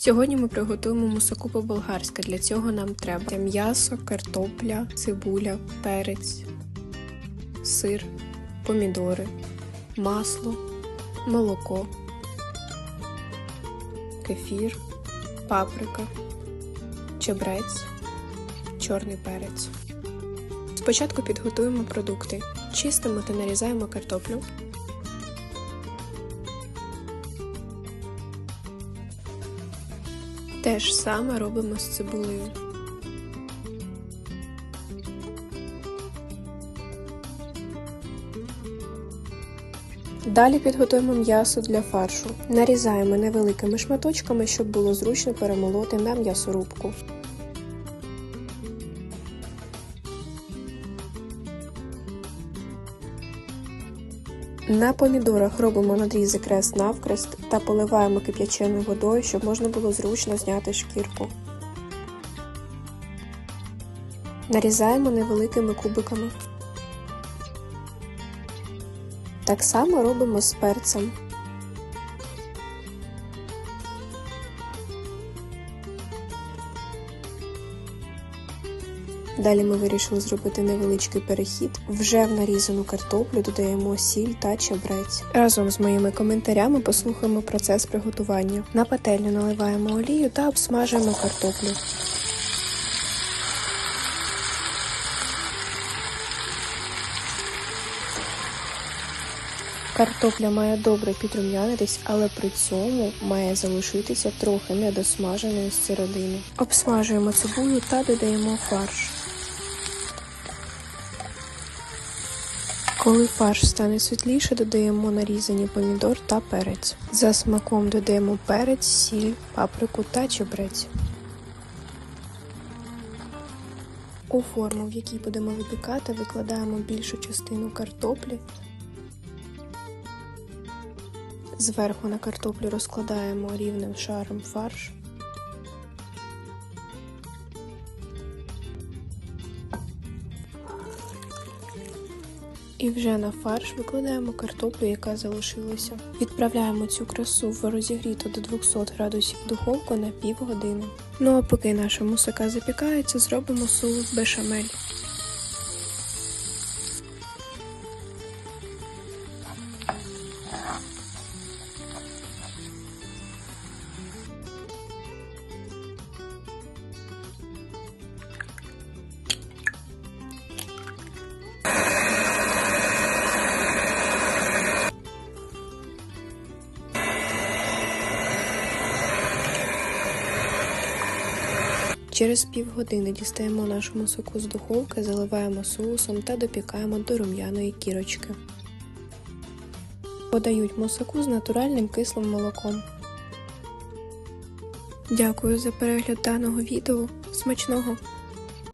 Сьогодні ми приготуємо мусаку по-болгарськи. Для цього нам треба м'ясо, картопля, цибуля, перець, сир, помідори, масло, молоко, кефір, паприка, чебрець, чорний перець. Спочатку підготуємо продукти. Чистимо та нарізаємо картоплю. Те ж саме робимо з цибулею. Далі підготуємо м'ясо для фаршу. Нарізаємо невеликими шматочками, щоб було зручно перемолоти на м'ясорубку. На помідорах робимо надрізи крест навкрест та поливаємо кип'яченою водою, щоб можна було зручно зняти шкірку. Нарізаємо невеликими кубиками. Так само робимо з перцем. Далі ми вирішили зробити невеличкий перехід. Вже в нарізану картоплю додаємо сіль та чебрець. Разом з моїми коментарями послухаємо процес приготування. На пательню наливаємо олію та обсмажуємо картоплю. Картопля має добре підрум'янитись, але при цьому має залишитися трохи недосмаженою з середини. Обсмажуємо цибулю та додаємо фарш. Коли фарш стане світліше, додаємо нарізані помідор та перець. За смаком додаємо перець, сіль, паприку та чебрець. У форму, в якій будемо випікати, викладаємо більшу частину картоплі. Зверху на картоплю розкладаємо рівним шаром фарш. І вже на фарш викладаємо картоплю, яка залишилася. Відправляємо цю красу в розігріту до 200 градусів духовку на півгодини. Ну а поки наша мусака запікається, зробимо соус бешамель. Через півгодини дістаємо нашу мусаку з духовки, заливаємо соусом та допікаємо до рум'яної кірочки. Подають мусаку з натуральним кислим молоком. Дякую за перегляд даного відео. Смачного!